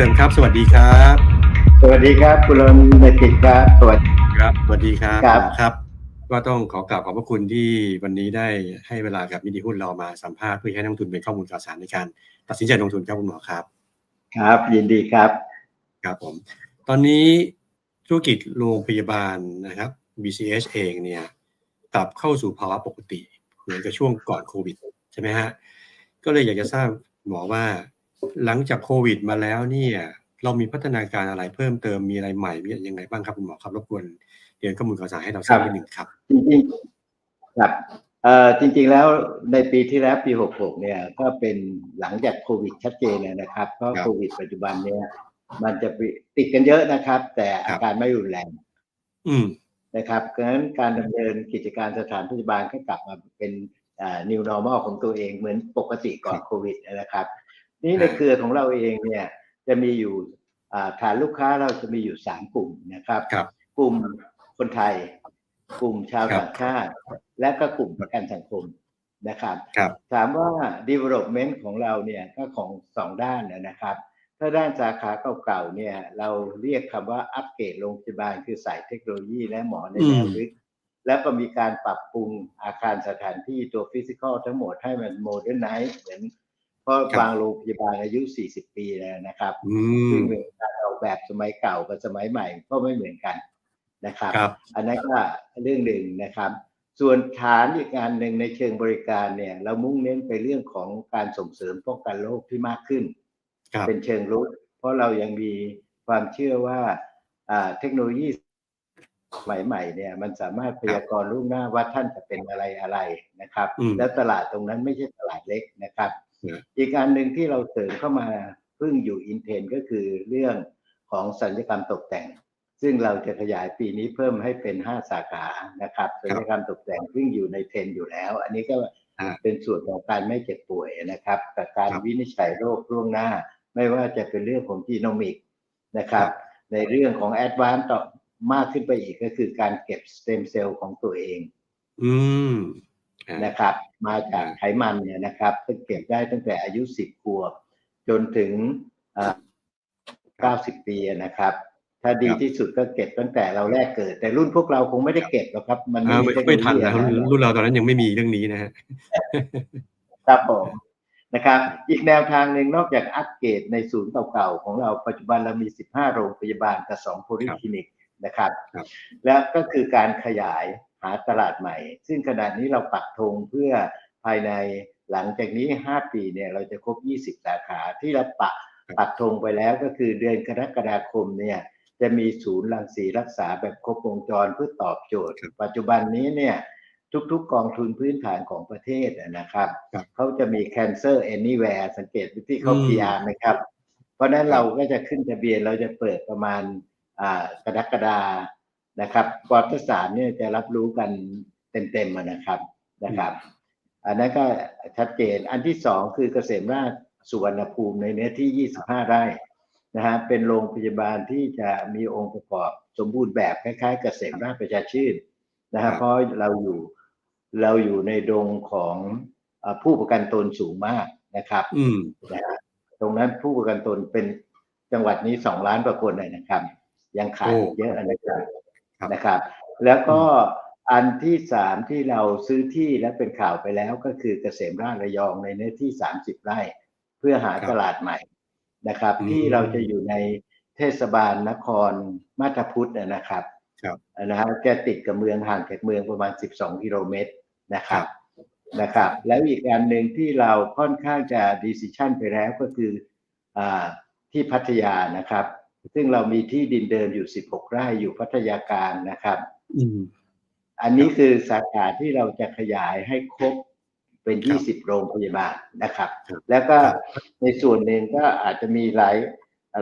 ริญครับ สวัสดีครับ สวัสดีครับ คุณรนเดกิจครับสวัสดีครับ สวัสดีครับครับครับ ก็ต้องขอกราบขอบพระคุณที่วันนี้ได้ให้เวลากับมินิหุ้นเรามาสัมภาษณ์เพื่อให้นักลงทุนเป็นข้อมูลข่าวสารในการตัดสินใจลงทุนครับคุณหมอครับ ครับ ยินดีครับ ครับผม ตอนนี้ธุรกิจโรงพยาบาลนะครับ BCH เองเนี่ยกลับเข้าสู่ภาวะปกติ เหมือนกับช่วงก่อนโควิด ใช่ไหมฮะ ก็เลยอยากจะทราบหมอว่า หลังจากโควิดมาแล้วเนี่ย เรามีพัฒนาการอะไรเพิ่มเติมมีอะไรใหม่มียังไงบ้างครับคุณหมอครับรบกวนเรียนข้อมูลข่าวสารให้เราทราบนิดหนึ่งครับจริงๆครับเอ่อจริง ๆ แล้วในปีที่แล้วปี 66 เนี่ย ก็เป็นหลังจากโควิดชัดเจนเลยนะครับเพราะครับโควิดปัจจุบันเนี่ย มันจะติดกันเยอะนะครับ แต่ครัอาบการไม่รุนแรง อืมนะครับเพราะฉะนั้นการดำเนินกิจการสถานพยาบาลก็กลับมาเป็นอ่า new normal ของตัวเองเหมือนปกติก่อนครับโควิดนะครับ นี่ในอ่าเครือของเราเองเนี่ยจะมีอยู่อ่าฐานลูกค้าเราจะมีอยู่สามกลุ่มนะครับครับกลุ่มคนไทย กลุ่มชาวครับต่างชาติ และก็กลุ่มประกันสังคมนะครับครับถามว่า development ของเราเนี่ยก็ของสองด้านนะนะครับ ถ้าด้านสาขาเก่าๆเนี่ยเราเรียกคำว่าอัปเกรดโรงพยาบาลคือใส่เทคโนโลยีและหมอในแนวลึกแล้วก็มีการปรับปรุงอาคารสถานที่ตัวฟิสิกอลทั้งหมดให้มันโมเดิร์นไนซ์เหมือน เพราะครับบางโรงพยาบาลอายุ 40 ปีแล้วนะครับอืซึ่มงเป็นการออกแบบสมัยเก่ากับสมัยใหม่ก็ไม่เหมือนกันนะครับครับ อันนั้นก็เรื่องหนึ่งนะครับ ส่วนฐานอีกงานหนึ่งในเชิงบริการเนี่ย เรามุ่งเน้นไปเรื่องของการส่งเสริมป้องกันโรคที่มากขึ้นครับเป็นเชิงรุกเพราะเรายังมีความเชื่อว่าอ่าเทคโนโลยีสมัยใหม่เนี่ยมันสามารถพยากรณ์ล่วงหน้าว่าท่านจะเป็นอะไรอะไรนะครับอืมแล้วตลาดตรงนั้นไม่ใช่ตลาดเล็กนะครับ อืมอีกอันหนึ่งที่เราเสริมเข้ามาเพิ่งอยู่อินเทนก็คือเรื่องของสัญญกรรมตกแต่ง ซึ่งเราจะขยายปีนี้เพิ่มให้เป็น 5 สาขานะครับสัญญกรรมตกแต่งซึ่งอยู่ในเทรนด์อยู่แล้ว อันนี้ก็อ่าเป็นส่วนของการไม่เจ็บป่วยนะครับกับการครับวินิจฉัยโรคล่วงหน้า ไม่ว่าจะเป็นเรื่องของจีโนมิกนะครับ ในเรื่องของแอดวานซ์ต่อมากขึ้นไปอีกก็คือการเก็บสเต็มเซลล์ของตัวเอง อืมอ่า นะครับ มาจากไขมันเนี่ยนะครับซึ่งเก็บได้ตั้งแต่อายุ 10ขวบ จนถึงอ่า90 ปีนะครับ ถ้าดีที่สุดก็เก็บตั้งแต่เราแรกเกิด แต่รุ่นพวกเราคงไม่ได้เก็บหรอกครับ มันอ่าไม่เทคโไม่ทันแล้วโลยีอะไรรุ่นเราตอนนั้นยังไม่มีเรื่องนี้นะฮะครับผมนะครับ อีกแนวทางหนึ่งนอกจากอัปเกรดในศูนย์เก่าๆของเราปัจจุบันเรามี 15 โรงพยาบาลกับ 2 โพลิคลินิกนะครับครับแล้วก็คือการขยายหาตลาดใหม่ ซึ่งขณะนี้เราปักธงเพื่อภายในหลังจากนี้ 5 ปีเนี่ยเราจะครบ 20 สาขาที่เราปักปักธงไปแล้วก็คือเดือนกรกฎาคมเนี่ยจะมีศูนย์รังสีรักษาแบบครบวงจรเพื่อตอบโจทย์ ปัจจุบันนี้เนี่ยทุกๆ กองทุนพื้นฐานของประเทศอะนะครับครับเขาจะมี cancer anywhere สังเกตที่เขาอืม PR ไหมครับ เพราะฉะนั้นครับเราก็จะขึ้นทะเบียนเราจะเปิดประมาณอ่ากรกฎา นะครับปอตสารเนี่ยจะรับรู้กันเต็มๆอะนะครับนะครับ อันนั้นก็ชัดเจนอันที่สองคือเกษมราชสุวรรณภูมิในเนื้อที่ 25 ไร่นะฮะเป็นโรงพยาบาลที่จะมีองค์ประกอบสมบูรณ์แบบคล้ายๆ เกษมราชประชาชื่นนะครัฮะบเพราะเราอยู่เราอยู่ในดงของเอ่อผู้ประกันตนสูงมากนะครับ อืมนะฮะตรงนั้นผู้ประกันตนเป็นจังหวัดนี้สองล้านกว่าคนเลยนะครับ ยังขาดโอ้อีกเยอะนะครับครับ นะครับ แล้วก็อันที่สามที่เราซื้อที่และเป็นข่าวไปแล้วก็คือเกษมราชระยองในเนื้อที่30ไร่ เพื่อหาครับตลาดใหม่นะครับอืมที่เราจะอยู่ในเทศบาลนครมาตาพุทธนะครับครับนะฮะจะติดกับเมืองห่างจากเมืองประมาณ 12 กิโลเมตรนะครับนะครับ แล้วอีกอันหนึ่งที่เราค่อนข้างจะดีซิชันไปแล้วก็คืออาที่พัทยานะครับ ซึ่งเรามีที่ดินเดิมอยู่16ไร่อยู่พัทยากลางนะครับอืมอันนี้คือสาขาที่เราจะขยายให้ครบเป็นครับ20โรงพยาบาลนะครับครับแล้วก็ครับในส่วนหนึ่งก็อาจจะมีหลาย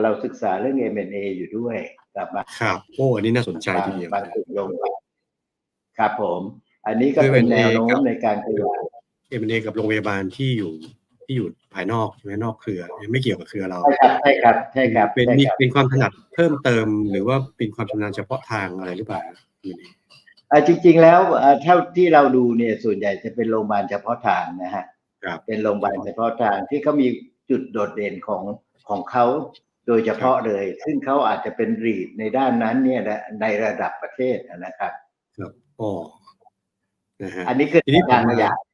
เราศึกษาเรื่อง M&A อยู่ด้วยกับมาครับโอ้อันนี้น่าสนใจทีเดียวบางนะกลุ่มโรงพยาบาลครับผม อันนี้ก็คือเป็น M&A แนวโน้กัมบในการขยายเอ็มเอกับโรงพยาบาลที่อยู่ ที่อยู่ภายนอกใช่ไหมนอกเครือยังไม่เกี่ยวกับเครือเราใช่ครับใช่ครับใช่ครับเป็นใช่มีครับเป็นความถนัดเพิ่มเติม หรือว่าเป็นความชำนาญเฉพาะทางอะไรหรือเปล่าอยู่นี่อ่าจริง ๆ แล้วอ่าเท่าที่เราดูเนี่ยส่วนใหญ่จะเป็นโรงพยาบาลเฉพาะทางนะฮะครับเป็นโรงพยาบาลเฉพาะทางที่เขามีจุดโดดเด่นของของเขาโดยเฉพาะเลย ซึ่งเขาอาจจะเป็นรีดในด้านนั้นเนี่ยนะในระดับประเทศนะครับครับอ๋อนะฮะอันนี้คือทีนี้ผมการมาอย่างนะ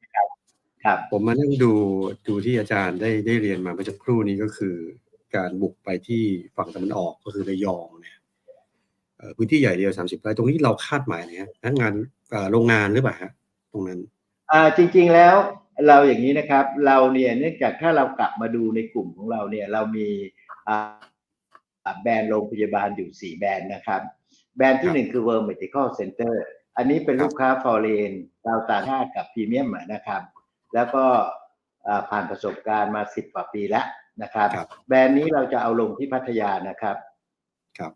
ครับครับ ผมมานั่งดูดูที่อาจารย์ได้ได้เรียนมาเมื่อสักครู่นี้ก็คือ การบุกไปที่ฝั่งตะวันออกก็คือระยองเนี่ยเอ่อพื้นที่ใหญ่เดียวสามสิบไร่ตรงนี้เราคาดหมายเนี่ยพนักงานเอ่อโรงงานหรือเปล่าฮะตรงนั้นอ่าจริง ๆแล้วเราอย่างนี้นะครับ เราเนี่ยเนื่องจากถ้าเรากลับมาดูในกลุ่มของเราเนี่ยเรามีอ่าอ่าแบรนด์โรงพยาบาลอยู่สี่แบรนด์นะครับ แบรนด์ที่หนึ่งคือ World Medical Center อันนี้เป็นลูกค้าฟอร์เรนดาวต่างชาติกับพรีเมียมนะครับ แล้วก็อ่าผ่านประสบการณ์มาสิบกว่าปีแล้วนะครับครับ แบรนด์นี้เราจะเอาลงที่พัทยานะครับครับ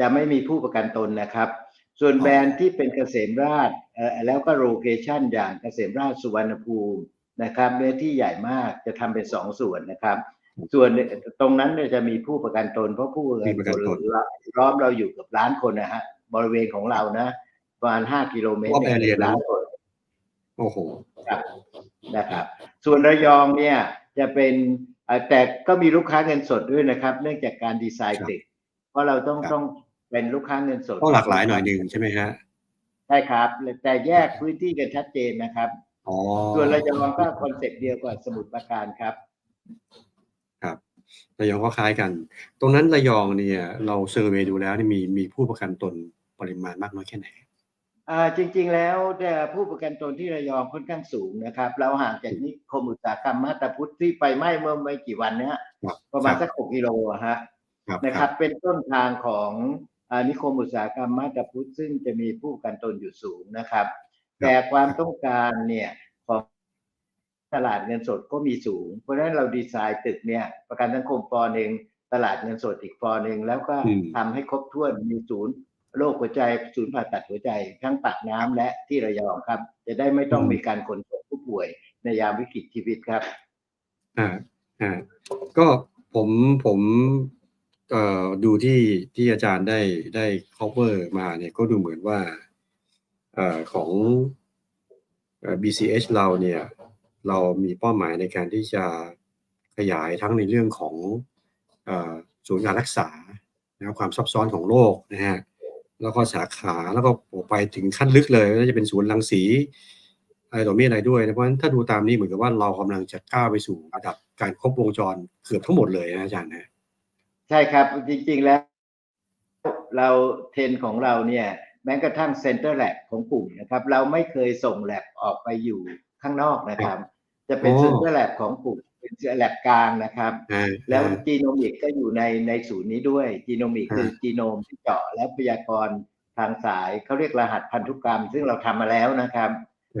จะไม่มีผู้ประกันตนนะครับ ส่วนอ๋อแบรนด์ที่เป็นเกษมราชเอ่อแล้วก็โลเคชันอย่างเกษมราชสุวรรณภูมินะครับเนื้อที่ใหญ่มากจะทำเป็นสองส่วนนะครับ ส่วนตรงนั้นเนี่ยจะมีผู้ประกันตน เพราะผู้ประมีกันประกันตตนนล้อมเราอยู่เกับล้านคนนะฮะบริเวณของเรานะ ประมาณห้ากิโลเมตรรอบ area ล้านคนโอ้โหครับ นะครับ ส่วนระยองเนี่ยจะเป็นเอ่อแต่ก็มีลูกค้าเงินสดด้วยนะครับ เนื่องจากการดีไซน์ครับตึกเพราะเราต้องครับต้องเป็นลูกค้าเงินสดต้องหลากหลายหน่อยหนึ่งใช่ไหมฮะใช่ครับ แต่แยกพื้นที่กันชัดเจนนะครับอ๋อส่วนระยองก็คอนเซ็ปต์เดียวกับสมุทรปราการครับ ครับระยองก็คล้ายกัน ตรงนั้นระยองเนี่ย เราเซอร์เวย์ดูแล้วนี่มีมีผู้ประกันตนปริมาณมากน้อยแค่ไหนอ่า จริง ๆ แล้วแต่ผู้ประกันตนที่ระยองค่อนข้างสูงนะครับ เราห่างจากนิคมอุตสาหกรรมมาตาพุทธที่ไฟไหม้เมื่อไม่กี่วันเนี้ยครับประมาณครับสักหกกิโลอะฮะครับนะครับ เป็นต้นทางของอานิคมอุตสาหกรรมมาตาพุทธซึ่งจะมีผู้ประกันตนอยู่สูงนะครับ แต่ความต้องการเนี่ยของตลาดเงินสดก็มีสูง เพราะฉะนั้นเราดีไซน์ตึกเนี่ย ประกันสังคมฟอร์หนึ่งตลาดเงินสดอีกฟอร์หนึ่งแล้วก็อืมทำให้ครบถ้วนมีศูนย์ โรคหัวใจศูนย์ผ่าตัดหัวใจ ทั้งปากน้ำและที่ระยองครับ จะได้ไม่ต้องมีการขนส่งผู้ป่วยในยามวิกฤตชีวิตครับอ่าอ่าก็ผมผมเอ่อดูที่ที่อาจารย์ได้ได้ cover มาเนี่ยก็ดูเหมือนว่าเอ่อของ BCH เราเนี่ย เรามีเป้าหมายในการที่จะขยายทั้งในเรื่องของศูนย์การรักษาครับความซับซ้อนของโรคนะฮะ แล้วก็สาขาแล้วก็ไปถึงขั้นลึกเลยว่าจะเป็นศูนย์รังสีอะไรต่อมีอะไรด้วยนะเพราะฉะนั้นถ้าดูตามนี้เหมือนกับว่าเรากำลังจะก้าวไปสู่ระดับการครบวงจรเกือบทั้งหมดเลยนะอาจารย์นะใช่ครับจริง ๆ แล้ว เราเทรนของเราเนี่ยแม้กระทั่งเซ็นเตอร์แลบของกลุ่มนะครับ เราไม่เคยส่งแลบออกไปอยู่ข้างนอกนะครับ จะเป็นโอ้เซ็นเตอร์แลบของกลุ่ม เป็นแลบกลางนะครับอ่าแล้วอ่าจีโนมิกก็อยู่ในในศูนย์นี้ด้วยจีโนมิกอ่าคือจีโนมที่เจาะและพยากรณ์ทางสายเขาเรียกรหัสพันธุกรรม ซึ่งเราทำมาแล้วนะครับ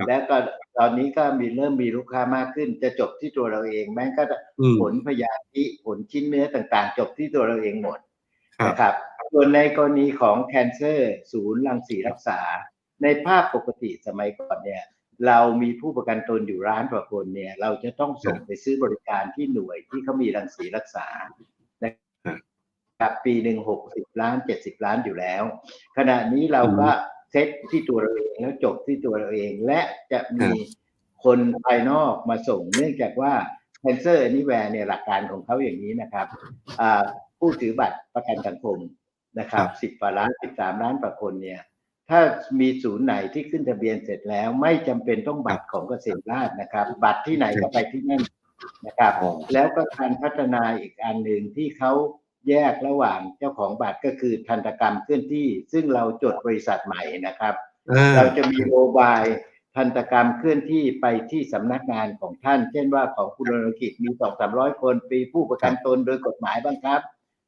แล้วก็ตอนนี้ก็มีเริ่มมีลูกค้ามากขึ้น จะจบที่ตัวเราเอง แม้ก็อืมผลพยาธิผลชิ้นเนื้อต่างๆ จบที่ตัวเราเองหมดครับนะครับส่วนในกรณีของแคนเซอร์ ศูนย์รังสีรักษา ในภาพปกติสมัยก่อนเนี่ย เรามีผู้ประกันตนอยู่ร้านกว่าคนเนี่ย เราจะต้องส่งไปซื้อบริการที่หน่วยที่เขามีรังสีรักษานะครับปีหนึ่งหกสิบล้านเจ็ดสิบล้านอยู่แล้ว ขณะนี้เราก็เซตที่ตัวเราเองแล้วจบที่ตัวเราเองและจะมีคนภายนอกมาส่งเนื่องจากว่า Cancer Anywhere เนี่ยหลักการของเขาอย่างนี้นะครับอ่าผู้ถือบัตรประกันสังคมนะครับสิบกว่าล้านสิบสามล้านกว่าคนเนี่ย ถ้ามีศูนย์ไหนที่ขึ้นทะเบียนเสร็จแล้ว ไม่จำเป็นต้องบัตรของเกษตรราษฎร์นะครับ บัตรที่ไหนก็ไปที่นั่นนะครับอ๋อแล้วก็การพัฒนาอีกอันหนึ่งที่เขาแยกระหว่างเจ้าของบัตรก็คือทันตกรรมเคลื่อนที่ ซึ่งเราจดบริษัทใหม่นะครับอ่าเราจะมีโมบายทันตกรรมเคลื่อนที่ไปที่สำนักงานของท่าน เช่นว่าของคุณรณกิจมีสองสามร้อยคนปีผู้ประกันตนโดยกฎหมายบ้างครับ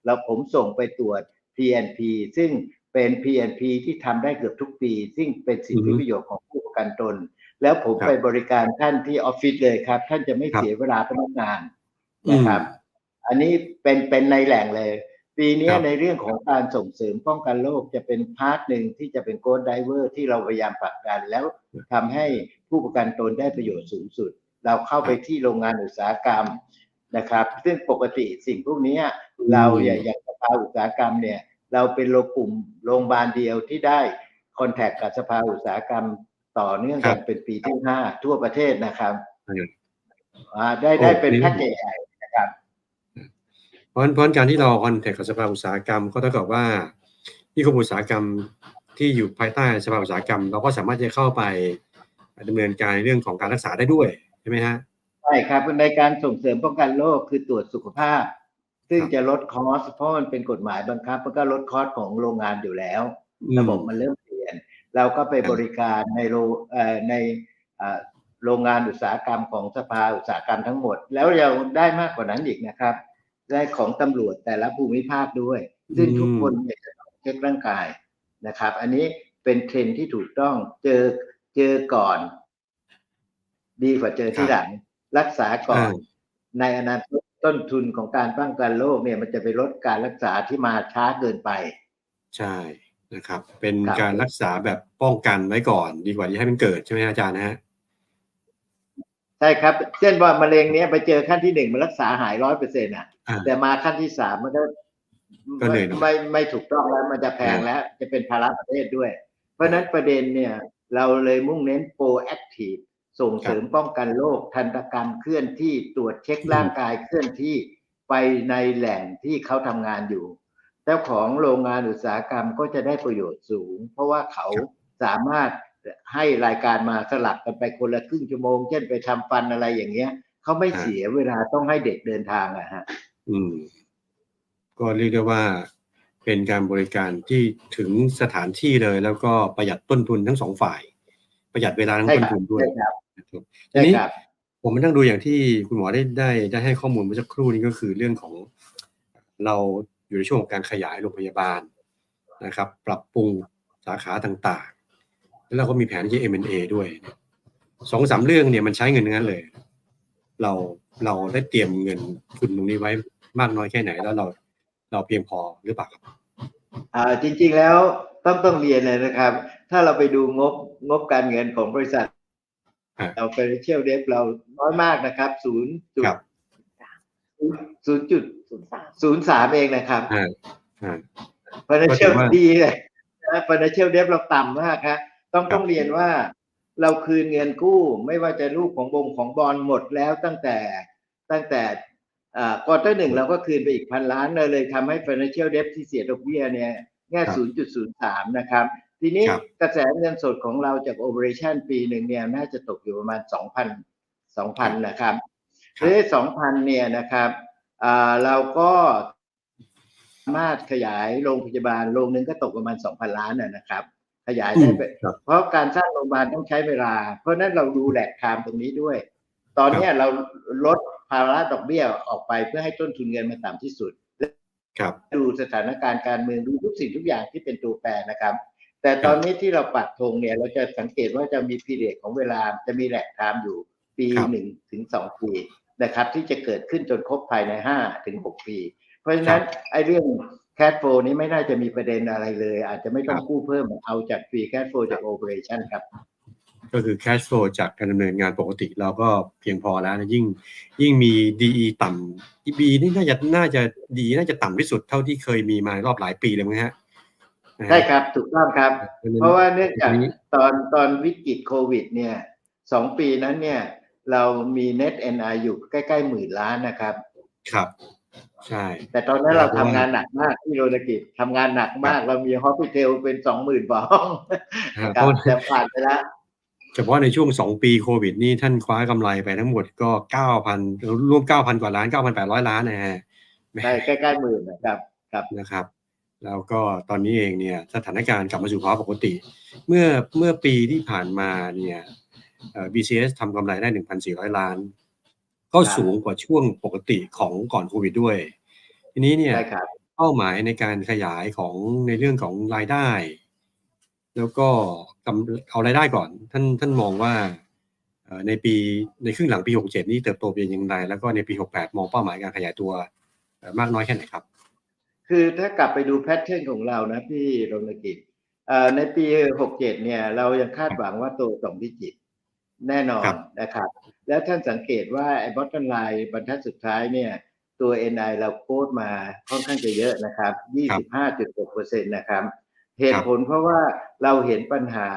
แล้วผมส่งไปตรวจ PNP ซึ่ง เป็น PNP ที่ทำได้เกือบทุกปี ซึ่งเป็นสิทธิประโยชน์ของผู้ประกันตน แล้วผมไปบริการท่านที่ออฟฟิศเลยครับ ท่านจะไม่เสียเวลาพนักงานนะครับ อันนี้เป็นเป็นในแหล่งเลย ปีนี้ครับในเรื่องของการส่งเสริมป้องกันโรคจะเป็นพาร์ทหนึ่งที่จะเป็นโกดไดเวอร์ที่เราพยายามผลักดัน แล้วทำให้ผู้ประกันตนได้ประโยชน์สูงสุด เราเข้าไปที่โรงงานอุตสาหกรรมนะครับ ซึ่งปกติสิ่งพวกนี้เราอย่างอย่างสภาอุตสาหกรรมเนี่ย เราเป็นโรงกลุ่มโรงพยาบาลเดียวที่ได้คอนแทคกับสภาอุตสาหกรรมต่อเนื่องกันเป็นปีที่ห้าทั่วประเทศนะครับอืมอ่าได้ได้เป็นโอ้แพ็กเกจใหญ่นะครับโอราะฉะนั้นเพราะฉะนั้นการที่เราคอนแทคกับสภาอุตสาหกรรมก็เท่ากับว่านิคมอุตสาหกรรมที่อยู่ภายใต้สภาอุตสาหกรรม เราก็สามารถจะเข้าไปดำเนินการในเรื่องของการรักษาได้ด้วยใช่ไหมฮะใช่ครับในการส่งเสริมป้องกันโรคคือตรวจสุขภาพ ซึ่งครับจะลดคอสเพราะมันเป็นกฎหมายบังคับมันก็ลดคอสของโรงงานอยู่แล้วอืมระบบมันเริ่มเปลี่ยน เราก็ไปครับบริการในโรงเอ่อในเอ่อโรงงานอุตสาหกรรมของสภาอุตสาหกรรมทั้งหมด แล้วเราได้มากกว่านั้นอีกนะครับ ได้ของตำรวจแต่ละภูมิภาคด้วย ซึ่งทุกคนเนี่ยจะต้องเช็คร่างกายนะครับ อันนี้เป็นเทรนด์ที่ถูกต้องเจอเจอก่อน ดีกว่าเจอที่หลังรักษาก่อนอ่าในอนาคต ต้นทุนของการป้องกันโรคเนี่ยมันจะไปลดการรักษาที่มาช้าเกินไป ใช่นะครับ เป็นครับการรักษาแบบป้องกันไว้ก่อน ดีกว่าที่ให้มันเกิดใช่ไหมฮะอาจารย์นะฮะใช่ครับ เช่นว่ามะเร็งเนี้ยไปเจอขั้นที่หนึ่งมันรักษาหายร้อยเปอร์เซ็นต์อะอ่าแต่มาขั้นที่สามมันก็ก็เหนื่อยหน่อยไม่ไม่ถูกต้องแล้วมันจะแพงแล้ว จะเป็นภาระประเทศด้วย เพราะฉะนั้นประเด็นเนี่ย เราเลยมุ่งเน้น proactive ส่งเสริมป้องกันโรคทันตกรรมเคลื่อนที่ตรวจเช็คร่างกายเคลื่อนที่ไปในแหล่งที่เขาทำงานอยู่เจ้าของโรงงานอุตสาหกรรมก็จะได้ประโยชน์สูง เพราะว่าเขาสามารถให้รายการมาสลับกันไปคนละครึ่งชั่วโมง เช่นไปทำฟันอะไรอย่างเงี้ยเขาไม่อ่าเสียเวลาต้องให้เด็กเดินทางอะฮะ อืม ก็เรียกได้ว่าเป็นการบริการที่ถึงสถานที่เลย แล้วก็ประหยัดต้นทุนทั้งสองฝ่าย ประหยัดเวลาทั้งใช่ต้นครับทุนด้วย ใช่ครับนะครับทีใช่นี้ครับผมมานั่งดูอย่างที่คุณหมอได้ได้ได้ให้ข้อมูลเมื่อสักครู่นี้ก็คือเรื่องของเราอยู่ในช่วงของการขยายโรงพยาบาลนะครับ ปรับปรุงสาขาต่างๆ แล้วเราก็มีแผนที่ M&A ด้วยสองสามเรื่องเนี่ยมันใช้เงินทั้งนั้นเลย เราเราได้เตรียมเงินทุนตรงนี้ไว้มากน้อยแค่ไหนแล้วเราเราเพียงพอหรือเปล่าครับอ่าจริงๆแล้วต้องต้องเรียนเลยนะครับ ถ้าเราไปดูงบงบการเงินของบริษัทอ่า เรา financial debt เราน้อยมากนะครับศูนย์จุดครับศูนย์จุดศูนย์สามศูนย์สามเองนะครับอ่าอ่า financial ก็ถือว่าดีเลยนะ financial debt เราต่ำมากครับต้องครับต้องเรียนว่าเราคืนเงินกู้ไม่ว่าจะรูปของบงของบอลหมดแล้วตั้งแต่ตั้งแต่อ่าควอเตอร์หนึ่งเราก็คืนไปอีกพันล้านเลยเลยทำให้ financial debt ที่เสียดอกเบี้ยเนี่ยแค่0.03 นะครับ ทีนี้ครับกระแสเงินสดของเราจาก operation ปีหนึ่งเนี่ยน่าจะตกอยู่ประมาณ2,000 2,000นะครับครับเอ้สองพันเนี่ยนะครับอ่าเราก็สามารถขยายโรงพยาบาลโรงหนึงก็ตกประมาณ2,000ล้านนะนะครับ ขยายได้ไปครับเพราะการสร้างโรงพยาบาลต้องใช้เวลา เพราะฉะนั้นเราดูแหลกไทม์ตรงนี้ด้วย ตอนเนี้ยเราลดภาระดอกเบี้ยออกไปเพื่อให้ต้นทุนเงินมันต่ำที่สุดครับดูสถานการณ์การเมืองดูทุกสิ่งทุกอย่างที่เป็นตัวแปรนะครับ แต่ตอนนี้ที่เราปักธงเนี่ย เราจะสังเกตว่าจะมีพีเรียดของเวลาจะมีแหลกไทม์อยู่ปีครับหนึ่งถึงสองปีนะครับ ที่จะเกิดขึ้นจนครบภายในห้าถึงหกปี เพราะฉะนั้นไอ้เรื่องแค s โฟนี้ไม่น่าจะมีประเด็นอะไรเลย อาจจะไม่ต้องกู้เพิ่มเอาจากฟรีแค s โฟจากโอเปอเรชั่นครับก็คือ cash flow จากการดำเนินงานปกติเราก็เพียงพอแล้วนะยิ่งยิ่งมี DE ต่ำ DB นี่น่าจะน่าจะดีน่าจะต่ำที่สุดเท่าที่เคยมีมารอบหลายปีเลยมั้งฮะนะฮะ ใช่ครับถูกต้องครับ เพราะว่าเนื่องจากทีนี้ตอนตอนวิกฤตโควิด เนี่ยสองปีนั้นเนี่ยเรามี net NI อยู่ใกล้ๆหมื่นล้านนะครับ ครับ ใช่ แต่ตอนนั้นครัเราบทำงานหนักมากที่โรนกิจทำงานหนักมาก เรามีฮอสพิทลเป็นสองหมื่นฟองฮะครับเพราะแต่ผ่านไปแล้วเฉพาะในช่วงสองปีโควิด นี่ท่านคว้ากำไรไปทั้งหมดก็เก้าพันรวมเก้าพันกว่าล้านเก้าพันแปดร้อยล้านนะฮะใช่ใกล้ๆหมื่นนะครับ ครับนะครับ แล้วก็ตอนนี้เองเนี่ยสถานการณ์กลับมาสู่ภาวะปกติ เมื่อเมื่อปีที่ผ่านมาเนี่ยเอ่อ BCS ทำกำไรได้ 1,400 ล้าน ก็ครับสูงกว่าช่วงปกติของก่อนโควิดด้วย ทีนี้เนี่ยใช่ครับเป้าหมายในการขยายของในเรื่องของรายได้ แล้วก็กำเอารายได้ก่อน ท่านท่านมองว่าเอ่อในปีในครึ่งหลังปี 67 นี้เติบโตเป็นยังไงแล้วก็ในปี 68 มองเป้าหมายการขยายตัวเอ่อมากน้อยแค่ไหนครับ คือถ้ากลับไปดูแพทเทิร์นของเรานะพี่โรนกิจเอ่อในปีหกเจ็ดเนี่ย เรายังคาดหวังว่าโตสองดิจิต แน่นอนครับนะครับ แล้วท่านสังเกตว่าไอ้บอท t อ m ไลน์บรรทัดสุดท้ายเนี่ย ตัว NI เราโค้ดมาค่อนข้างจะเยอะนะครับ 25.6%นะครับ เหตุผลเพราะว่าเราเห็นปัญหา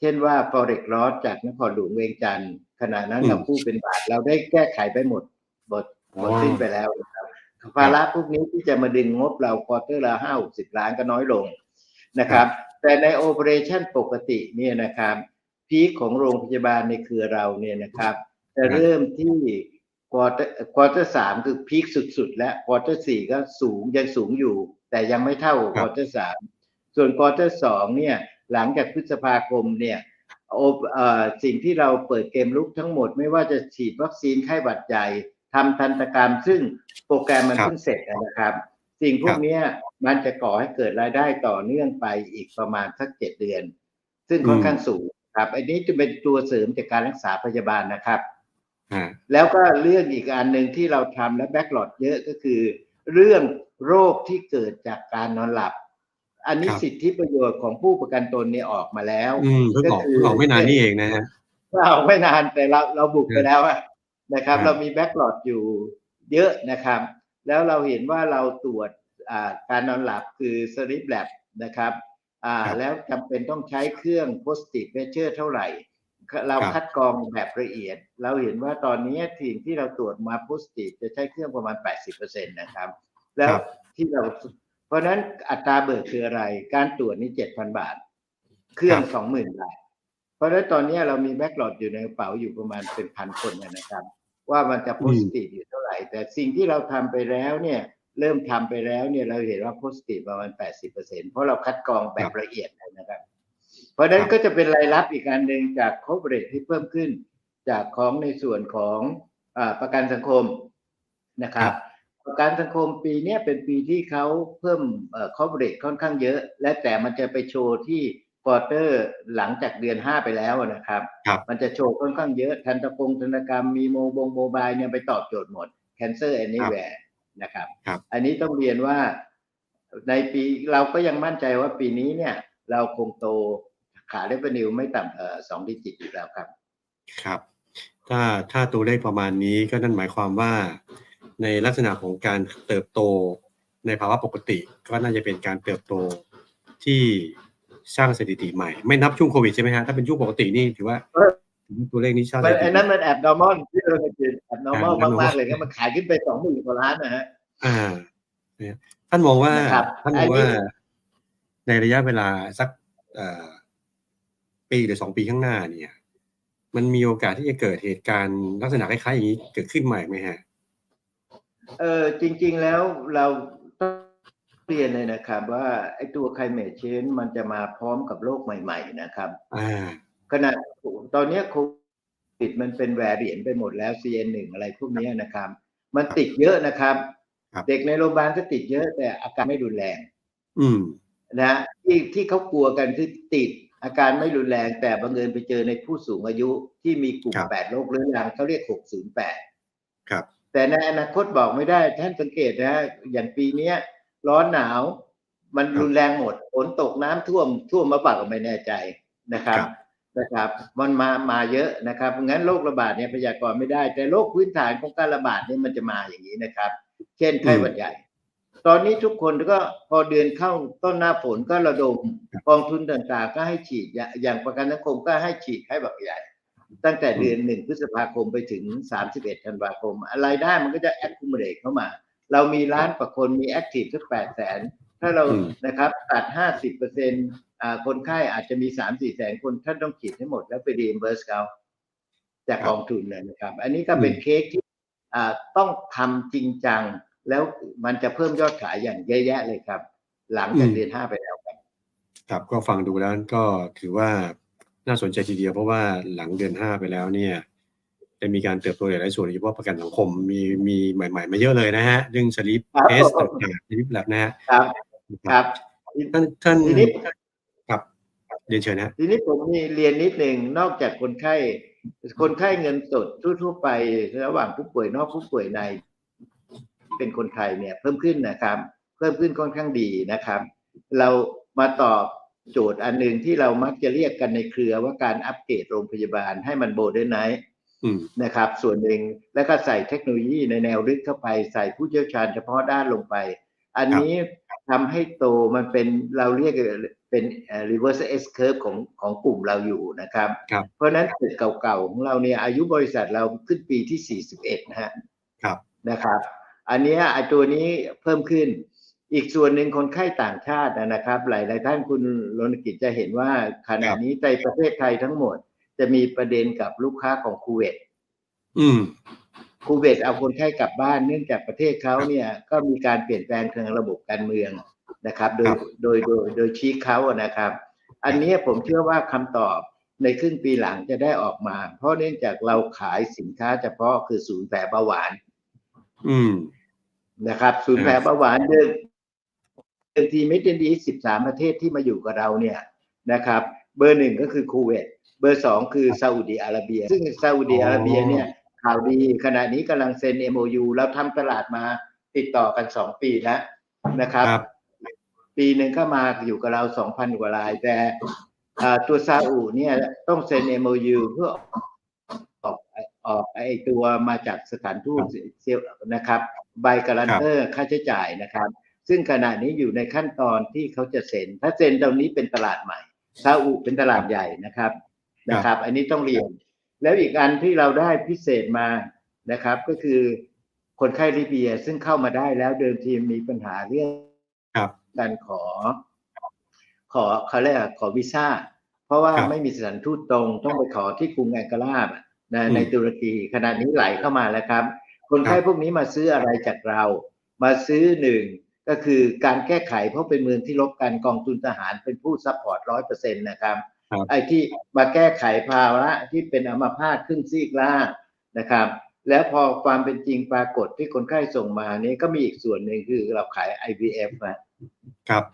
เช่นว่า forex loss จากนครหลวงเวียงจันทร์ขณะนั้นอืมเรากู้เป็นบาท เราได้แก้ไขไปหมดหมดหมดอ๋อสิ้นไปแล้วนะครับ ภาระพวกนี้ที่จะมาดึงงบเราควอเตอร์ละห้าหกสิบล้านก็น้อยลงนะครับ แต่ในโอเปอเรชั่นปกติเนี่ยนะครับพีคของโรงพยาบาลในเครือเราเนี่ยนะครับ จะเริ่มที่ควอเตอร์ควอเตอร์สามคือพีคสุดๆ และควอเตอร์สี่ก็สูงยังสูงอยู่ แต่ยังไม่เท่าควอเตอร์สามส่วนควอเตอร์สองเนี่ยหลังจากพฤษภาคมเนี่ยโอเอ่อสิ่งที่เราเปิดเกมลุกทั้งหมดไม่ว่าจะฉีดวัคซีนไข้หวัดใหญ่ ทำทันตกรรม ซึ่งโปรแกรมมันครับเพิ่งเสร็จนะครับ สิ่งพวคกรับเนี้ยมันจะก่อให้เกิดรายได้ต่อเนื่องไปอีกประมาณสักเจ็ดเดือน ซึ่งค่อนข้างสูงครับอันนี้จะเป็นตัวเสริมจากการรักษาพยาบาลนะครับอ่าแล้วก็เรื่องอีกอันหนึ่งที่เราทำและแบ็กหลอดเยอะก็คือ เรื่องโรคที่เกิดจากการนอนหลับ อันนี้ครับสิทธิประโยชน์ของผู้ประกันตนเนี่ยออกมาแล้วอืมเพิ่งออกก็คือเพิ่งออกไม่นานนี่เองนะฮะเราไม่นานแต่เราเราบุกไปแล้วอะ นะครับครับ เรามีแบ็กหลอดอยู่เยอะนะครับ แล้วเราเห็นว่าเราตรวจอ่าการนอนหลับคือ sleep lab นะครับอ่าครับแล้วจำเป็นต้องใช้เครื่อง positive pressure เท่าไหร่ เราครับคัดกรองแบบละเอียด เราเห็นว่าตอนนี้ทีมที่เราตรวจมา positive จะใช้เครื่องประมาณ 80%นะครับ แล้วครับที่เราเพราะฉะนั้นอัตราเบิกคืออะไร การตรวจนี่7,000 บาท เครื่องครับ20,000 บาท เพราะฉะนั้นตอนนี้เรามีแบ็กหลอดอยู่ในกระเป๋าอยู่ประมาณเป็นพันคนนะครับ ว่ามันจะโพสติฟอยู่เท่าไหร่ แต่สิ่งที่เราทำไปแล้วเนี่ยเริ่มทำไปแล้วเนี่ยเราเห็นว่าโพสติฟประมาณ 80%เพราะเราคัดกรองแบบละเอียดเลยนะครับ เพราะฉะนั้นก็จะเป็นรายรับอีกอันหนึ่งจากโคเ r ร t ที่เพิ่มขึ้น จากของในส่วนของอาประกันสังคมนะครับ ประกันสังคมปีเนี้ยเป็นปีที่เขาเพิ่มเอ่อ coverage ค่อนข้างเยอะ และแต่มันจะไปโชว์ที่ ควอเตอร์หลังจากเดือน 5 ไปแล้วนะครับครับมันจะโชว์ค่อนข้างเยอะ ทันตกงทันตกรรมมีโมบงโมบายเนี่ยไปตอบโจทย์หมด cancer anywhere นะครับครับ อันนี้ต้องเรียนว่าในปีเราก็ยังมั่นใจว่าปีนี้เนี่ย เราคงโตขาเรเวนิวไม่ต่ำเอ่อสองดิจิตอีกแล้วครับ ครับ ถ้าถ้าตัวเลขประมาณนี้ก็นั่นหมายความว่า ในลักษณะของการเติบโตในภาวะปกติ ก็น่าจะเป็นการเติบโตที่ สร้างสถิติใหม่ ไม่นับช่วงโควิดใช่ไหมฮะถ้าเป็นช่วงปกตินี่ถือว่าเออตัวเลขนี้สร้างสมันถิติไอ้นั้นมันแอบ normal ที่เราเป็นแอบ normal อ่ามากๆเลยก็มันขายขึ้นไปสองหมื่นกว่าล้านนะฮะอ่าเนี่ยท่านมองว่านะครับท่านมองว่าอันนี้ในระยะเวลาสักเอ่อปีหรือสองปีข้างหน้าเนี่ย มันมีโอกาสที่จะเกิดเหตุการณ์ลักษณะคล้ายๆอย่างนี้เกิดขึ้นใหม่ไหมฮะเออจริง ๆแล้วเราต้อง เรียนเลยนะครับ ว่าไอ้ตัว climate change มันจะมาพร้อมกับโลกใหม่ ๆ นะครับอ่าขณะตอนเนี้ยโควิดมันเป็นแวร i เ n นไปหมดแล้ว CN1 อะไรพวกเนี้ยนะครับ มันติดเยอะนะครับครับ เด็กในโรงพยาบาลก็ติดเยอะแต่อาการไม่รุนแรง อืมนะที่ที่เขากลัวกันคือติดอาการไม่รุนแรงแต่บังเอิญไปเจอในผู้สูงอายุที่มีกลุ่มครับแปดโรคเรื้อรังเขาเรียก608ครับ แต่ในอนาคตบอกไม่ได้ท่านสังเกตนะ อย่างปีเนี้ย ร้อนหนาว มันครับรุนแรงหมดฝนตกน้ำท่วมท่วมมาปากก็ไม่แน่ใจนะครับครับนะครับมันมามาเยอะนะครับงั้นโรคระบาดเนี่ยพยากรณ์ไม่ได้ แต่โรคพื้นฐานของการระบาดเนี่ยมันจะมาอย่างนี้นะครับ เช่นไข้หวัดใหญ่ ตอนนี้ทุกคนก็พอเดือนเข้าต้นหน้าฝนก็ระดมกองทุนต่างๆ ก็ให้ฉีดอย่าอย่างประกันสังคมก็ให้ฉีดไข้หวัดใหญ่ ตั้งแต่เดือนหนึ่งพฤษภาคมไปถึง 31 ธันวาคมรายได้มันก็จะแอ c คู u เ a t e เข้ามา เรามีล้านกว่าคนมีแอคทีฟสักแปดแสนถ้าเราอืมนะครับตัด50เปอร์เซ็นต์คนไข้อาจจะมี3 4แสนคนท่านต้องฉีดให้หมดแล้วไปรีเ m ิร์สเขาจากกองทุนเนยนะครับ อันนี้ก็เป็นเค้กที่อ่าต้องทำจริงจัง แล้วมันจะเพิ่มยอดขายอย่างเยอะแยะเลยครับ หลังจากเดือนห้าไปแล้วครับ ครับก็ฟังดูแล้วก็ถือว่าน่าสนใจทีเดียวเพราะว่าหลังเดือนห้าไปแล้วเนี่ย จะมีการเติบโตหลายๆส่วนโดยเฉพาะประกันสังคมมีมีใหม่ ๆ มาเยอะเลยนะฮะเรื่องสลิปครับเทสต่างๆสลิปแลบนะฮะครับครับท่านท่านทีนี้ครับเรียนเชิญนะทีนี้ผมมีเรียนนิดหนึ่งนอกจากคนไข้ คนไข้เงินสดทั่วๆไประหว่างผู้ป่วยนอกผู้ป่วยใน เป็นคนไทยเนี่ย เพิ่มขึ้นนะครับ เพิ่มขึ้นค่อนข้างดีนะครับ เรามาตอบโจทย์อันหนึ่งที่เรามักจะเรียกกันในเครือว่าการอัปเกรดโรงพยาบาลให้มันโบเดอร์ไนอืม นะครับ ส่วนหนึ่งแล้วก็ใส่เทคโนโลยีในแนวลึกเข้าไป ใส่ผู้เชี่ยวชาญเฉพาะด้านลงไป อันนี้ทำให้โตมันเป็นเราเรียกเป็นเอ่อ reverse S curve ของของกลุ่มเราอยู่นะครับครับเพราะฉะนั้นตึกเก่าๆของเราเนี่ยอายุบริษัทเราขึ้นปีที่ 41 นะฮะครับนะครับ อันเนี้ยไอตัวนี้เพิ่มขึ้น อีกส่วนหนึ่งคนไข้ต่างชาตินะครับ หลายๆท่านคุณรณกิจจะเห็นว่าขณะนี้ในประเทศไทยทั้งหมด จะมีประเด็นกับลูกค้าของคูเวตอืมคูเวตเอาคนไข้กลับบ้านเนื่องจากประเทศเขาเนี่ยก็มีการเปลี่ยนแปลงทางระบบการเมืองนะครับ โดยครับโดยโดยโดยชี้เขาอะนะครับ อันนี้ผมเชื่อว่าคำตอบในครึ่งปีหลังจะได้ออกมา เพราะเนื่องจากเราขายสินค้าเฉพาะคือศูนย์แผลเบาหวาน อืมนะครับ ศูนย์แผลเบาหวานเดิมเดิมทีไม่เดนดีสิบสามประเทศที่มาอยู่กับเราเนี่ยนะครับ เบอร์หนึ่งก็คือคูเวต เบอร์สองคือซาอุดีอาระเบีย ซึ่งซาอุดีอาระเบียเนี่ยข่าวดีขณะนี้กำลังเซ็น MOU แล้วทำตลาดมาติดต่อกันสองปีแล้วนะครับครับปีหนึ่งก็มาอยู่กับเราสองพันกว่าราย แต่อ่าตัวซาอุเนี่ยต้องเซ็น MOU เพื่อออกออกไอตัวมาจากสถานทูตเซียนะครับใบการันเตอร์ค่าใช้จ่ายนะครับ ซึ่งขณะนี้อยู่ในขั้นตอนที่เขาจะเซ็น ถ้าเซ็นตรงนี้เป็นตลาดใหม่ซาอุเป็นตลาดใหญ่นะครับ นะครับ อันนี้ต้องเรียน แล้วอีกอันที่เราได้พิเศษมานะครับ ก็คือคนไข้ลิเบียซึ่งเข้ามาได้แล้วเดิมทีมีปัญหาเรื่องครับการขอ ขอเขาเรียกอะไรขอวีซ่า เพราะว่าครับไม่มีสถานทูตตรงต้องไปขอที่กรุงแองการานะอืมในตุรกีขณะนี้ไหลเข้ามาแล้วครับ คนไข้ครับพวกนี้มาซื้ออะไรจากเรา มาซื้อหนึ่งก็คือการแก้ไขเพราะเป็นเมืองที่ลบกันกองทุนทหารเป็นผู้ซัพพอร์ตร้อยเปอร์เซ็นต์นะครับครับ ไอ้ที่มาแก้ไขภาวะที่เป็นอัมาพาตขึ้นซีกล่างนะครับ แล้วพอความเป็นจริงปรากฏที่คนไข้ส่งมานี้ก็มีอีกส่วนหนึ่งคือเราขาย IVF นะครับ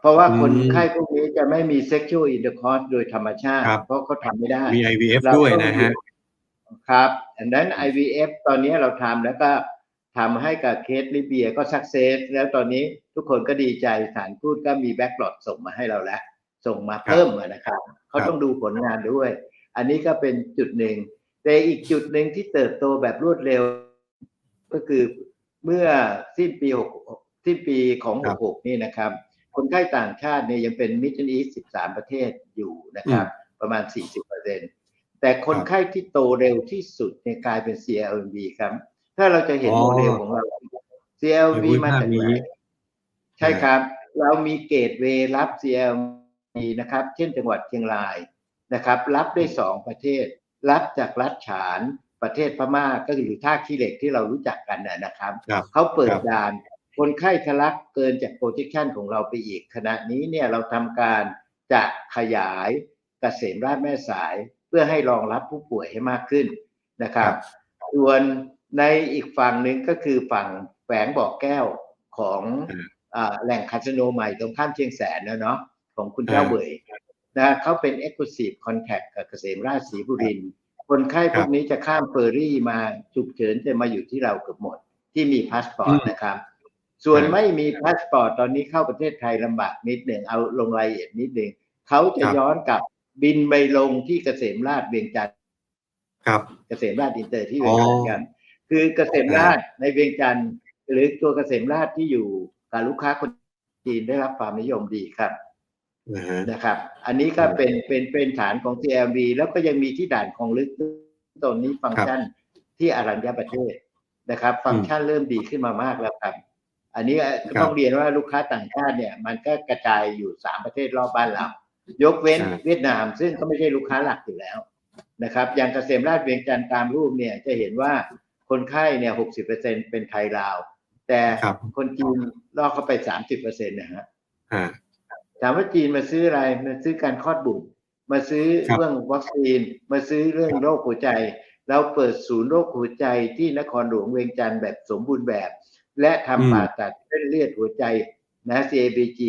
เพราะว่าอืมคนไข้พวกนี้จะไม่มี sexual intercourse โดยธรรมชาติครับเพราะเขาทำไม่ได้ มี IVF เราด้วยต้องนะฮะครับอันนั้น IVF ตอนนี้เราทำแล้วก็ทำให้กับเคสลิเบียก็สักเซสแล้วตอนนี้ทุกคนก็ดีใจสถานทูตก็มีแบ็กหลอดส่งมาให้เราแล้ว ส่งมาเพิ่มอะนะครับเขาครับต้องดูผลงานด้วย อันนี้ก็เป็นจุดหนึ่งแต่อีกจุดหนึ่งที่เติบโตแบบรวดเร็ว ก็คือเมื่อสิ้นปีหกสิ้นปีของครับ66 นี่นะครับ คนไข้ต่างชาติเนี่ยยังเป็นมิดเดิลอีส13 ประเทศอยู่นะครับ ประมาณ 40เปอร์เซ็นแต่คนไข้ที่โตเร็วที่สุดเนี่ยกลายเป็น CLV ครับ ถ้าเราจะเห็นอ๋อโมเดลของเรา CLV ในภูมิมาภาคจากไหนนี้ใช่ครับ เรามีเกตเวย์รับ CLV นะครับ เช่นจังหวัดเชียงรายนะครับ รับได้สองประเทศ รับจากรัฐฉานประเทศพม่าก็คือท่าขี้เหล็กที่เรารู้จักกันนะนะครับครับเขาเปิดครับด่านคนไข้ทะลักเกินจากโปรเจคชันของเราไปอีก ขณะนี้เนี่ยเราทำการจะขยายเกษมราชแม่สายเพื่อให้รองรับผู้ป่วยให้มากขึ้นนะครับ ส่วนในอีกฝั่งหนึ่งก็คือฝั่งแฝงบอกแก้วของอืมอ่าแหล่งคาสิโนใหม่ตรงข้ามเชียงแสนนะเนาะ ของคุณเจ้าอ่าเบยนะเขาเป็น Exclusive Contact กับเกษมราชศรีบุรินทร์คนไข้พวกนี้จะข้ามเฟอร์รี่มาฉุกเฉินจะมาอยู่ที่เราเกือบหมด ที่มีพาสปอร์ตอืมนะครับ ส่วนครับไม่มีพาสปอร์ตตอนนี้เข้าประเทศไทยลำบากนิดหนึ่งเอาลงรายละเอียดนิดหนึ่งเขาจะครับย้อนกลับบินไปลงที่เกษมราชเวียงจันทร์ครับเกษมราชอินเตอร์ที่เวียงจันทร์กันคือเกษมราชในเวียงจันทร์หรือตัวเกษมราชที่อยู่กับลูกค้าคนจีนได้รับความนิยมดีครับ นะฮะนะครับ อันนี้ก็เป็นเป็นเป็นฐานของ CLV แล้วก็ยังมีที่ด่านของลึกตอนนี้ฟังก์ชันที่อรัญญประเทศนะครับ ฟังก์ชันเริ่มดีขึ้นมามากแล้วครับ อันนี้ต้องเรียนว่าลูกค้าต่างชาติเนี่ย มันก็กระจายอยู่สามประเทศรอบบ้านเรา ยกเว้นใช่เวียดนาม ซึ่งก็ไม่ใช่ลูกค้าหลักอยู่แล้วนะครับ อย่างเกษมราชเวียงจันทร์ตามรูปเนี่ยจะเห็นว่าคนไข้เนี่ยหกสิบเปอร์เซ็นเป็นไทยลาว แต่ครับคนจีนลอกเข้าไปสามสิบเปอร์เซ็นต์นะฮะอ่า ถามว่าจีนมาซื้ออะไรมาซื้อการคลอดบุตร มาซื้อครับเรื่องวัคซีน มาซื้อเรื่องโรคหัวใจ เราเปิดศูนย์โรคหัวใจที่นครหลวงเวียงจันทร์แบบสมบูรณ์แบบ และทำผ่าตัดเส้นเลือดหัวใจนะ CABG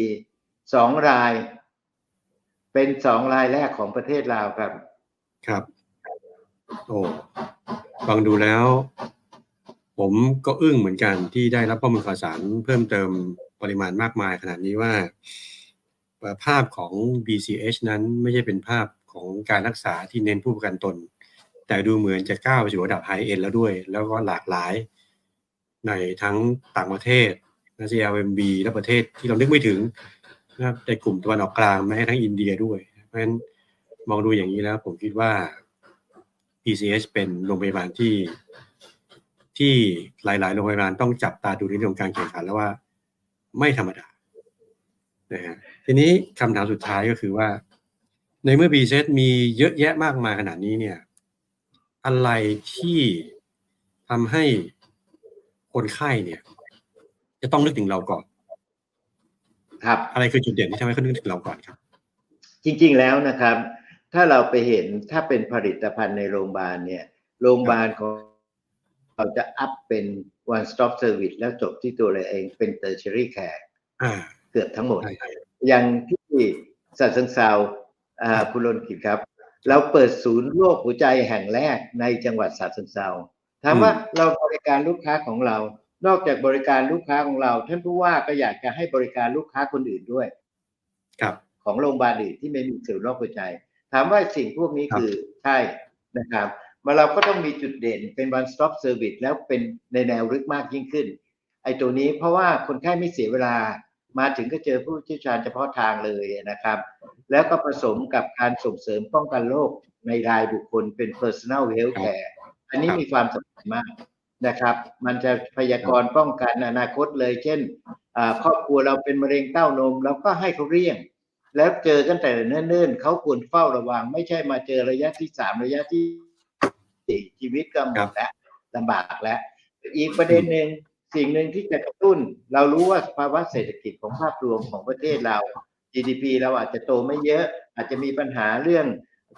สองราย เป็นสองรายแรกของประเทศลาวครับ ครับ โอ้ฟังดูแล้ว ผมก็อึ้งเหมือนกันที่ได้รับข้อมูลข่าวสารเพิ่มเติมปริมาณมากมายขนาดนี้ว่า ภาพของ BCH นั้นไม่ใช่เป็นภาพของการรักษาที่เน้นผู้ประกันตน แต่ดูเหมือนจะก้าวไปสู่ระดับไฮเอ็นแล้วด้วย แล้วก็หลากหลายในทั้งต่างประเทศนะ CLMB และประเทศที่เรานึกไม่ถึงนะครับในกลุ่มตะวันออกกลางแม้ทั่งอินเดียด้วย เพราะฉะนั้นมองดูอย่างนี้แล้ว ผมคิดว่า PCH เป็นโรงพยาบาลที่ที่หลาย ๆ โรงพยาบาลต้องจับตาดูในเรื่องการแข่งขันแล้วว่าไม่ธรรมดา นะฮะทีนี้คำถามสุดท้ายก็คือว่า ในเมื่อ b ีเซมีเยอะแยะมากมายขนาดนี้เนี่ย อะไรที่ทำให้คนไข้เนี่ย จะต้องนึกถึงเราก่อน ครับ อะไรคือจุดเด่นที่ทำให้เขานึกถึงเราก่อนครับ จริงๆแล้วนะครับ ถ้าเราไปเห็นถ้าเป็นผลิตภัณฑ์ในโรงพยาบาลเนี่ย โรงพยาบาลของเราจะอัพเป็น one stop service แล้วจบที่ตัวเราเองเป็น tertiary care อ่า เกือบทั้งหมดใช่ใช่อย่างที่สัตว์สังซาวอ่าคุณรนกิจครับ เราเปิดศูนย์โรคหัวใจแห่งแรกในจังหวัดสัตว์สังซาวถามว่าเราบริการลูกค้าของเรา นอกจากบริการลูกค้าของเรา ท่านผู้ว่าก็อยากจะให้บริการลูกค้าคนอื่นด้วย ครับ ของโรงพยาบาลอื่นที่ไม่มีศูนย์โรคหัวใจ ถามว่าสิ่งพวกนี้ครับคือใช่นะครับมาเราก็ต้องมีจุดเด่นเป็น one stop service แล้วเป็นในแนวลึกมากยิ่งขึ้น ไอ้ตัวนี้เพราะว่าคนไข้ไม่เสียเวลา มาถึงก็เจอผู้เชี่ยวชาญเฉพาะทางเลยนะครับ แล้วก็ผสมกับการส่งเสริมป้องกันโรคในรายบุคคลเป็น personal health care อันนี้มีความสำคัญมากนะครับ มันจะพยากรณ์ป้องกันอนาคตเลย เช่นครอบครัวเราเป็นมะเร็งเต้านมเราก็ให้เขาเลี่ยง แล้วเจอกันแต่เนิ่นๆเขาควรเฝ้าระวัง ไม่ใช่มาเจอระยะที่สามระยะที่สี่ชีวิตก็หมดแล้วลำบากแล้ว อีกประเด็นหนึ่ง สิ่งหนึ่งที่จะกระตุ้น เรารู้ว่าภาวะเศรษฐกิจของภาพรวมของประเทศเรา GDP เราอาจจะโตไม่เยอะ อาจจะมีปัญหาเรื่อง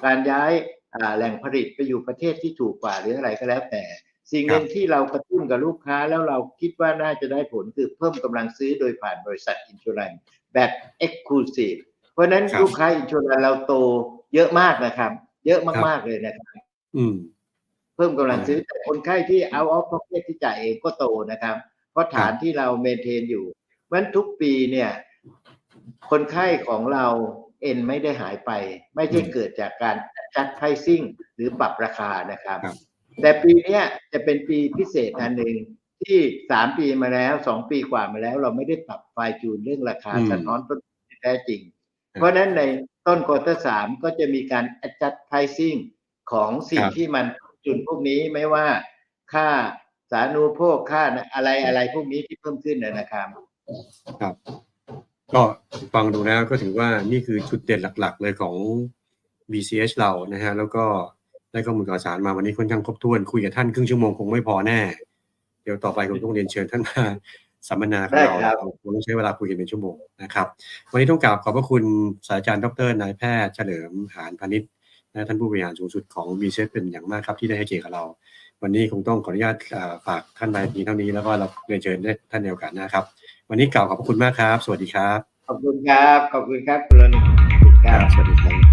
การย้ายอ่าแหล่งผลิตไปอยู่ประเทศที่ถูกกว่าหรืออะไรก็แล้วแต่ สิ่งหนึ่งที่เรากระตุ้นกับลูกค้าแล้วเราคิดว่าน่าจะได้ผลคือเพิ่มกำลังซื้อโดยผ่านบริษัทอินชูรันแบบ Exclusive เพราะฉะนั้นครับลูกค้าอินชูรันเราโตเยอะมากนะครับ เยอะมากๆเลยนะครับ อืมเพิ่มกำลังซื้อแต่คนไข้ที่เอาออฟพ o เ e t ที่จ่ายเองก็โตนะครับ เพราะฐานที่เราเมนเทนอยู่เพราะฉะนั้นทุกปีเนี่ย คนไข้ของเราเอ็นไม่ได้หายไป ไม่ใช่อืมเกิดจากการจัดไพรซิ่งหรือปรับราคานะครับครับแต่ปีเนี้ยจะเป็นปีพิเศษอันหนึ่งที่สามปีมาแล้วสองปีกว่ามาแล้ว เราไม่ได้ปรับไฟล์จูนเรื่องราคาอืมสะท้อนต้นทุนที่แท้จริงครับเพราะฉะนั้นในต้นควอเตอร์สามก็จะมีการ adjust pricing ของสิ่งครับที่มัน จุนพวกนี้ไม่ว่าค่าสาธารณูปโภคค่าอะไรอะไรพวกนี้ที่เพิ่มขึ้นนะนะครับครับ ก็ฟังดูแล้วก็ถือว่านี่คือจุดเด่นหลักๆ เลยของ BCH เรานะฮะแล้วก็ได้ข้อมูลข่าวสารมาวันนี้ค่อนข้างครบถ้วนคุยกับท่านครึ่งชั่วโมงคงไม่พอแน่ เดี๋ยวต่อไปคงต้องเรียนเชิญท่านมาสัมมนากับเราได้ครับคงต้องใช้เวลาคุยกันเป็นชั่วโมงนะครับ วันนี้ต้องกราบขอบพระคุณศาสตราจารย์ดรนายแพทย์เฉลิมหานพานิช นะท่านผู้บริหารสูงสุดของ BCH เป็นอย่างมากครับที่ได้ให้เกียรติกับเรา วันนี้คงต้องขออนุญาตอ่าฝากท่านไปเพียงเท่านี้แล้วก็เราเรียนเชิญท่านในโอกาสหน้าครับ วันนี้กล่าวขอบพระคุณมากครับ สวัสดีครับ ขอบคุณครับ ขอบคุณครับคุณรณิตครับ สวัสดีครับ